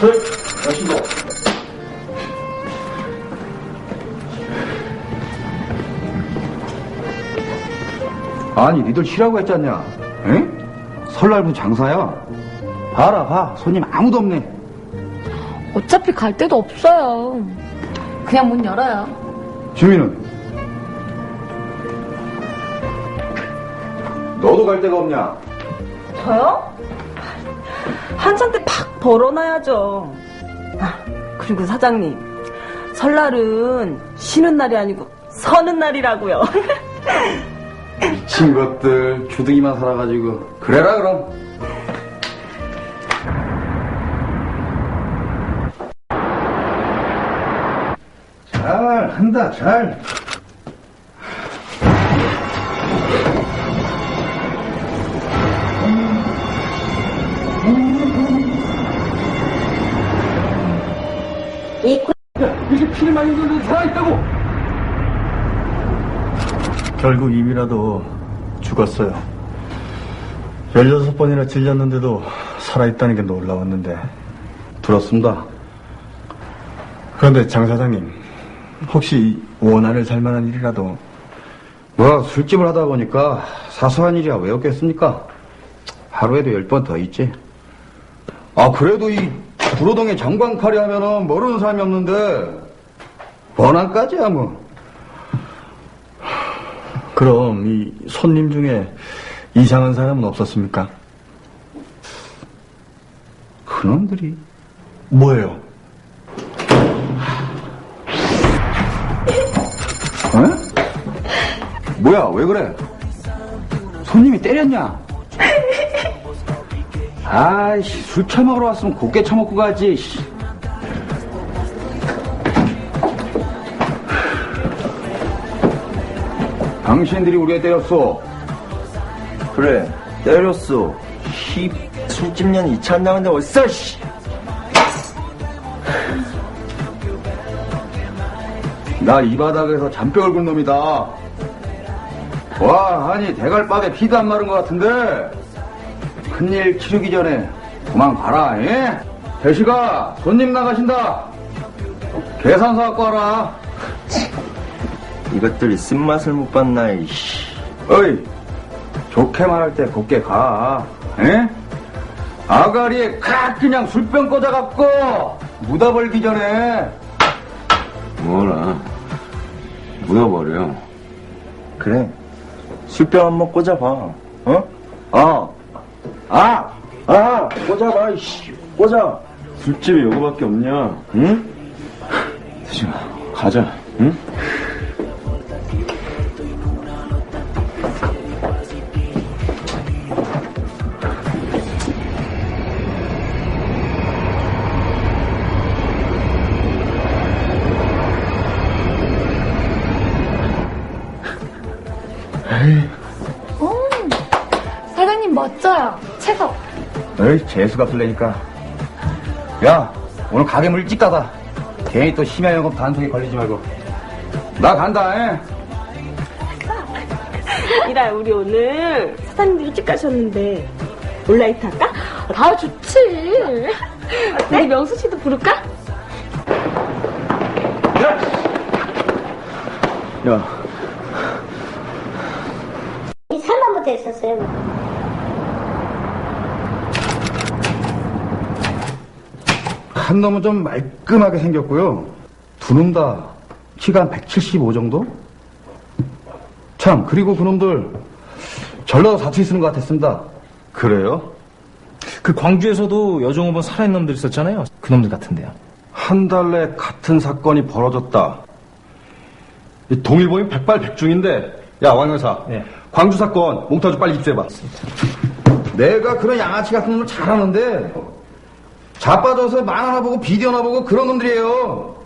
헐, 여신도. 아니, 니들 쉬라고 했잖냐? 응? 설날부터 장사야. 봐라, 봐. 손님 아무도 없네. 어차피 갈 데도 없어요. 그냥 문 열어요. 주민은? 너도 갈 데가 없냐? 저요? 한참 때팍 벌어놔야죠. 아, 그리고 사장님, 설날은 쉬는 날이 아니고 서는 날이라고요. 미친 것들, 주둥이만 살아가지고. 그래라, 그럼. 잘 한다, 잘. 이렇게 피를 많이 흘리는 살아있다고! 결국 이미라도 죽었어요. 16번이나 찔렸는데도 살아있다는 게 놀라웠는데. 들었습니다. 그런데 장 사장님, 혹시 원한을 살 만한 일이라도 뭐, 술집을 하다 보니까 사소한 일이야 왜 없겠습니까? 하루에도 열 번 더 있지. 아, 그래도 이 구로동에 장광팔이 하면은 모르는 사람이 없는데, 원한까지야 뭐. 그럼 이 손님 중에 이상한 사람은 없었습니까? 그놈들이. 뭐예요? 어? 뭐야, 왜 그래? 손님이 때렸냐? 아이씨, 술 처먹으러 왔으면 곱게 처먹고 가지, 씨. 당신들이 우리가 때렸어. 그래 때렸어 힙 술집년 이찬당한데 어딨어 씨 나 이 바닥에서 잔뼈 굵은 놈이다. 와, 아니, 대갈밥에 피도 안 마른 것 같은데. 큰일 치르기 전에 그만 가라, 예? 대시가 손님 나가신다. 계산서 갖고 와라. 이것들이 쓴맛을 못 봤나 이씨 어이, 좋게 말할 때 곱게 가, 예? 아가리에 칵 그냥 술병 꽂아갖고 묻어버리기 전에 뭐라 묻어버려 그래 술병 한번 꽂아봐 어? 아! 아! 아! 꽂아봐 이씨 꽂아 술집에 요거밖에 없냐 응? 대지마 가자 응? 어이, 재수가 풀래니까. 야, 오늘 가게 물 닫아. 괜히 또 심야 영업 단속에 걸리지 말고. 나 간다, 예? 이라 우리 오늘 사장님도 일찍 가셨는데 온라이트 할까? 아, 좋지. 우리 명수 씨도 부를까? 야, 이 살만부터 했었어요. 한 놈은 좀 말끔하게 생겼고요. 두 놈 다 키가 한175 정도? 참, 그리고 그놈들 전라도 사투리 쓰는 것 같았습니다. 그래요? 그 광주에서도 여종업원 살아있는 놈들 있었잖아요. 그 놈들 같은데요. 한 달내 같은 사건이 벌어졌다. 이 동일범이 백발백중인데, 야, 왕 여사. 네. 광주 사건 몽타주 빨리 입수해봐. 내가 그런 양아치 같은 놈을 잘하는데 자빠져서 만 하나 보고 비디오 하나 보고 그런 놈들이에요.